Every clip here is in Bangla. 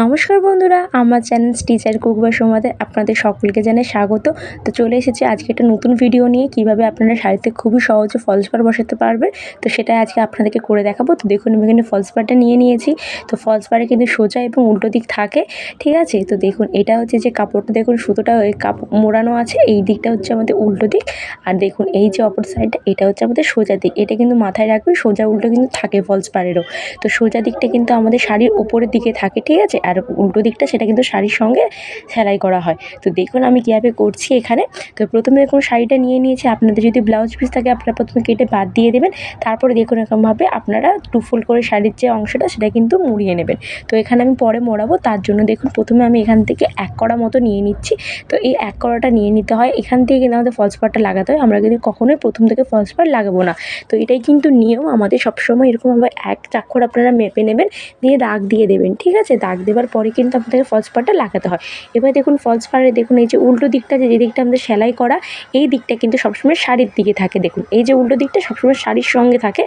নমস্কার বন্ধুরা, আমার চ্যানেল টিচার কুক বা আপনাদের সকলকে জানাই স্বাগত। তো চলে এসেছি আজকে একটা নতুন ভিডিও নিয়ে, কীভাবে আপনারা শাড়িতে খুবই সহজে ফলস পার বসাতে পারবেন। তো সেটাই আজকে আপনাদেরকে করে দেখাবো। তো দেখুন, আমি এখানে ফলস পারটা নিয়ে নিয়েছি। তো ফলস পারে কিন্তু সোজা এবং উল্টো দিক থাকে, ঠিক আছে? তো দেখুন, এটা হচ্ছে যে কাপড়টা, দেখুন সুতোটা ওই কাপড় মোড়ানো আছে, এই দিকটা হচ্ছে আমাদের উল্টো দিক। আর দেখুন, এই যে অপর সাইডটা এটা হচ্ছে আমাদের সোজা দিক। এটা কিন্তু মাথায় রাখবেন, সোজা উল্টো কিন্তু থাকে ফলস পারেরও তো সোজা দিকটা কিন্তু আমাদের শাড়ির উপরের দিকে থাকে, ঠিক আছে? আর উল্টো দিকটা সেটা কিন্তু শাড়ির সঙ্গে সেলাই করা হয়। তো দেখুন আমি কীভাবে করছি এখানে। তো প্রথমে দেখুন শাড়িটা নিয়ে নিয়েছি। আপনাদের যদি ব্লাউজ পিস থাকে, আপনারা প্রথমে কেটে বাদ দিয়ে দেবেন। তারপরে দেখুন এরকমভাবে আপনারা টু ফুল করে শাড়ির যে অংশটা, সেটা কিন্তু মুড়িয়ে নেবেন। তো এখানে আমি পরে মোড়াবো। তার জন্য দেখুন প্রথমে আমি এখান থেকে এক কড়া মতো নিয়ে নিচ্ছি। তো এই এক কড়াটা নিয়ে নিতে হয়। এখান থেকে কিন্তু আমাদের ফলস লাগাতে হয়। আমরা কিন্তু কখনোই প্রথম থেকে ফলস পাড় লাগাবো না। তো এটাই কিন্তু নিয়ম। আমাদের সবসময় এরকমভাবে এক চাক্ষর আপনারা মেপে নেবেন। দিয়ে দাগ দিয়ে দেবেন। ঠিক আছে? দাগ দেওয়ার পরে কিন্তু আপনাদের ফলস পাড়টা লাগাতে হয়। এবার দেখুন ফলস পাড়ে দেখুন এই যে উল্টো দিকটা যে দিকটা আমাদের সেলাই করা, এই দিকটা কিন্তু সবসময় শাড়ির দিকে থাকে। দেখুন, এই যে উল্টো দিকটা সবসময় শাড়ির সঙ্গে থাকে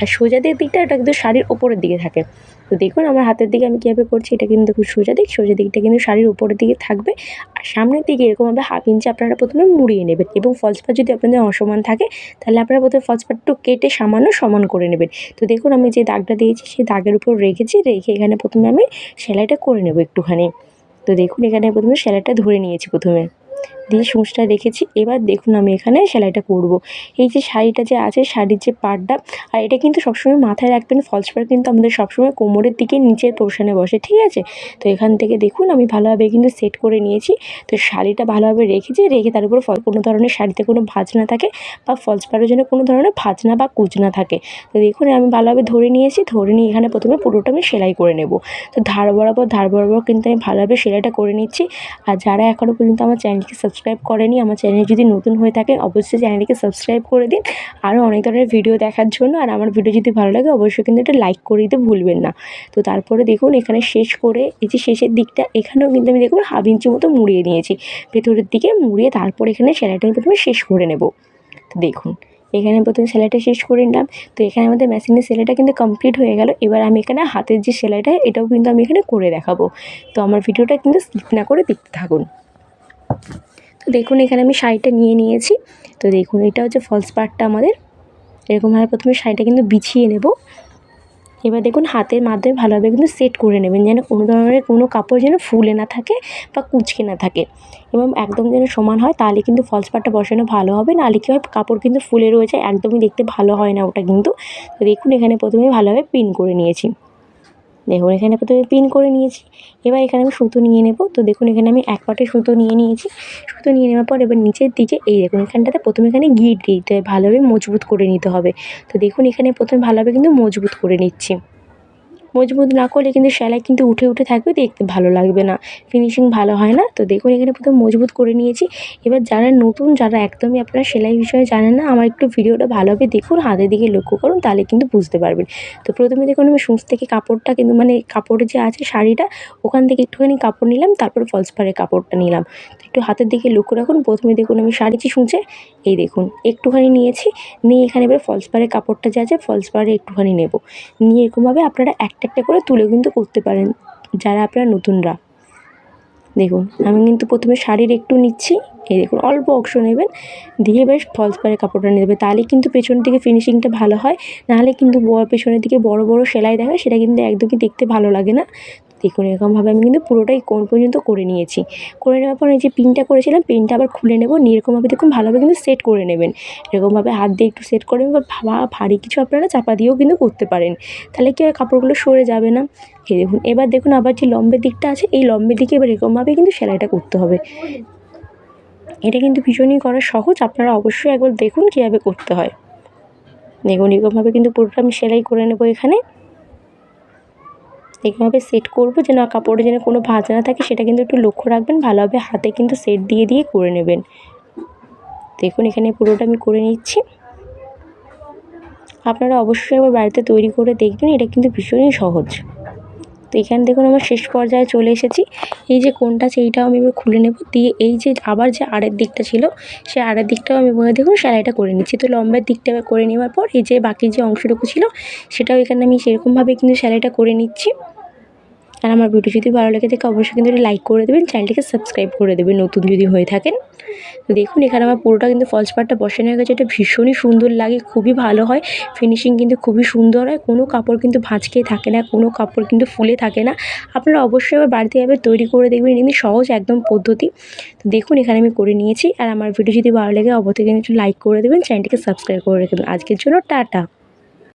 আর সোজা দিক দিকটা এটা কিন্তু শাড়ির ওপরের দিকে থাকে। তো দেখুন আমার হাতের দিকে আমি কীভাবে করছি, এটা কিন্তু দেখুন সোজা দিক, সোজা দিকটা কিন্তু শাড়ির উপরের দিকে থাকবে। আর সামনের দিকে এরকমভাবে হাফ ইঞ্চি আপনারা প্রথমে মুড়িয়ে নেবেন এবং ফলস পাড় যদি আপনাদের অসমান থাকে, তাহলে আপনারা প্রথমে ফলস পাড়টা কেটে সামান্য সমান করে নেবেন। তো দেখুন আমি যে দাগটা দিয়েছি, সেই দাগের উপর রেখেছি, রেখে এখানে প্রথমে আমি সেলাইটা করে নেব একটুখানি। তো দেখুন এখানে প্রথমে স্যালাডটা ধরে নিয়েছি প্রথমে। দিয়ে সূচটা রেখেছি। এবার দেখুন আমি এখানে সেলাইটা করব। এই যে শাড়িটা যে আছে, শাড়ির যে পাড়টা, আর এটা কিন্তু সবসময় মাথায় রাখবেন ফলস পাড় কিন্তু আমাদের সবসময় কোমরের দিকে নিচের পোর্শনে বসে, ঠিক আছে? তো এখান থেকে দেখুন আমি ভালোভাবে কিন্তু সেট করে নিয়েছি। তো শাড়িটা ভালোভাবে রেখেছি, রেখে তার উপর ফল কোনো ধরনের শাড়িতে কোনো ভাঁজ না থাকে বা ফলস পাড়ের জন্য কোনো ধরনের ভাঁজ না বা কুচ না থাকে। তো দেখুন আমি ভালোভাবে ধরে নিয়েছি, ধরে নিয়ে এখানে প্রথমে পুরোটা আমি সেলাই করে নেব। তো ধার বরাবর ধার বরাবর কিন্তু আমি ভালোভাবে সেলাইটা করে নিচ্ছি। আর যারা এখনও পর্যন্ত আমার চ্যানেলকে সাবস্ক্রাইব করেনি, আমার চ্যানেল যদি নতুন হয়ে থাকে, অবশ্যই চ্যানেলটিকে সাবস্ক্রাইব করে দিন। আরও অনেক ধরনের ভিডিও দেখার জন্য, আর আমার ভিডিও যদি ভালো লাগে, অবশ্যই কিন্তু একটা লাইক করে দিতে ভুলবেন না। তো তারপরে দেখুন, এখানে শেষ করে, এই যে শেষের দিকটা, এখানেও কিন্তু আমি দেখুন হাফ ইঞ্চি মতো মুড়িয়ে নিয়েছি। ভেতরের দিকে মুড়িয়ে তারপর এখানে সেলাইটা আমি প্রথমে শেষ করে নেব। তো দেখুন, এখানে প্রথমে সেলাইটা শেষ করে নিলাম। তো এখানে আমাদের মেশিনের সেলাইটা কিন্তু কমপ্লিট হয়ে গেল। এবার আমি এখানে হাতের যে সেলাইটা, এটাও কিন্তু আমি এখানে করে দেখাবো। তো আমার ভিডিওটা কিন্তু স্কিপ না করে দেখতে থাকুন। তো দেখুন, এখানে আমি শাড়িটা নিয়ে নিয়েছি। তো দেখুন, এটা হচ্ছে ফলস পার্টটা আমাদের। এরকমভাবে প্রথমে শাড়িটা কিন্তু বিছিয়ে নেব। এবার দেখুন, হাতের মাধ্যমে ভালোভাবে কিন্তু সেট করে নেবেন, যেন কোনো ধরনের কোনো কাপড় যেন ফুলে না থাকে বা কুচকে না থাকে। এবং একদম যেন সমান হয়, তাহলে কিন্তু ফলস পাটটা বসানো ভালো হবে। নাহলে কী হয়, কাপড় কিন্তু ফুলে রয়েছে, একদমই দেখতে ভালো হয় না ওটা কিন্তু। দেখুন, এখানে প্রথমে ভালোভাবে পিন করে নিয়েছি। দেখুন, এখানে প্রথমে পিন করে নিয়েছি। এবার এখানে আমি সুতো নিয়ে নেব। তো দেখুন, এখানে আমি এক পাটে সুতো নিয়ে নিয়েছি। সুতো নিয়ে নেওয়ার পর এবার নিচের দিকে, এই দেখুন, এখানটাতে প্রথমে এখানে গিট দিতে হবে, ভালোভাবে মজবুত করে নিতে হবে। তো দেখুন, এখানে প্রথমে ভালোভাবে কিন্তু মজবুত করে নিচ্ছি। মজবুত না করলে কিন্তু সেলাই কিন্তু উঠে উঠে থাকবে, দেখতে ভালো লাগবে না। ফিনিশিং ভালো হয় না। তো দেখুন, এখানে প্রথম মজবুত করে নিয়েছি। এবার যারা নতুন, যারা একদমই আপনারা সেলাই বিষয়ে জানেন না, আমার একটু ভিডিওটা ভালোভাবে দেখুন, হাতের দিকে লক্ষ্য করুন, তাহলে কিন্তু বুঝতে পারবেন। তো প্রথমে দেখুন, আমি সূচ থেকে কাপড়টা কিন্তু মানে কাপড়ের যে আছে শাড়িটা, ওখান থেকে একটুখানি কাপড় নিলাম, তারপর ফলস পাড়ের কাপড়টা নিলাম। তো একটু হাতের দিকে লক্ষ্য রাখুন, প্রথমে দেখুন, আমি শাড়িটি শুঁচে এই দেখুন, একটুখানি নিয়েছি, নিয়ে এখানে এবার ফলস পাড়ের কাপড়টা যে আছে ফলস পাড়ে একটুখানি নেব। নিয়ে এরকমভাবে আপনারা একটা একটা করে তুলে কিন্তু করতে পারেন, যারা আপনার নতুনরা। দেখুন, আমি কিন্তু প্রথমে শাড়ির একটু নিচ্ছি। এই দেখুন, অল্প অংশ নেবেন, দিয়ে বেশ ফলস পারে কাপড়টা নেবে তাহলে কিন্তু পেছন থেকে ফিনিশিংটা ভালো হয়। নাহলে কিন্তু পেছনের দিকে বড় বড় সেলাই দেখায় সেটা কিন্তু একদমই দেখতে ভালো লাগে না। দেখুন, এরকমভাবে আমি কিন্তু পুরোটাই কোন পর্যন্ত করে নিয়েছি। করে নেওয়ার পর এই যে পিনটা করেছিলাম পিনটা আবার খুলে নেব। নিয়ে এরকমভাবে দেখুন, ভালোভাবে কিন্তু সেট করে নেবেন। এরকমভাবে হাত দিয়ে একটু সেট করে বা ভারী কিছু আপনারা চাপা দিয়েও কিন্তু করতে পারেন। তাহলে কি কাপড়গুলো সরে যাবে না। এই দেখুন, এবার দেখুন আবার যে লম্বের দিকটা আছে, এই লম্বের দিকে এবার এরকমভাবে কিন্তু সেলাইটা করতে হবে। এটা কিন্তু ভীষণই করা সহজ। আপনারা অবশ্যই একবার দেখুন কীভাবে করতে হয়। দেখুন, এরকমভাবে কিন্তু পুরোটা আমি সেলাই করে নেব এখানে। এরকমভাবে সেট করব, যেন কাপড়ে যেন কোনো ভাঁজ না থাকে, সেটা কিন্তু একটু লক্ষ্য রাখবেন। ভালোভাবে হাতে কিন্তু সেট দিয়ে দিয়ে করে নেবেন। দেখুন, এখানে পুরোটা আমি করে নিচ্ছি। আপনারা অবশ্যই আবার বাড়িতে তৈরি করে দেখবেন, এটা কিন্তু ভীষণই সহজ। তো এখানে দেখুন আমার শেষ পর্যায়ে চলে এসেছি। এই যে কোনটা আছে এইটাও আমি এবার খুলে নেব। দিয়ে এই যে আবার যে আড়ের দিকটা ছিল, সে আড়ের দিকটাও আমি বলে দেখুন সেলাইটা করে নিচ্ছি। তো লম্বার দিকটা এবার করে নেওয়ার পর এই যে বাকি যে অংশটুকু ছিল, সেটাও এখানে আমি সেরকমভাবে কিন্তু সেলাইটা করে নিচ্ছি। আর আমার ভিডিও যদি ভালো লেগে থাকে অবশ্যই কিন্তু লাইক করে দেবেন চ্যানেলটিকে সাবস্ক্রাইব করে দেবেন, নতুন যদি হয়ে থাকেন। তো দেখুন, এখানে আমার পুরোটা কিন্তু ফলস পাড়টা বসানো হয়ে গেছে, এটা ভীষণই সুন্দর লাগে, খুবই ভালো হয়। ফিনিশিং কিন্তু খুবই সুন্দর হয়, কোনো কাপড় কিন্তু ভাঁজ খেয়ে থাকে না, কোনো কাপড় কিন্তু ফুলে থাকে না। আপনারা অবশ্যই আবার বাড়িতে এভাবে তৈরি করে দেখবেন এমনি সহজ একদম পদ্ধতি। তো দেখুন, এখানে আমি করে নিয়েছি, আর আমার ভিডিও যদি ভালো লাগে অবশ্যই কিন্তু লাইক করে দেবেন চ্যানেলটিকে সাবস্ক্রাইব করে রেখে দেবেন। আজকের জন্য টাটা।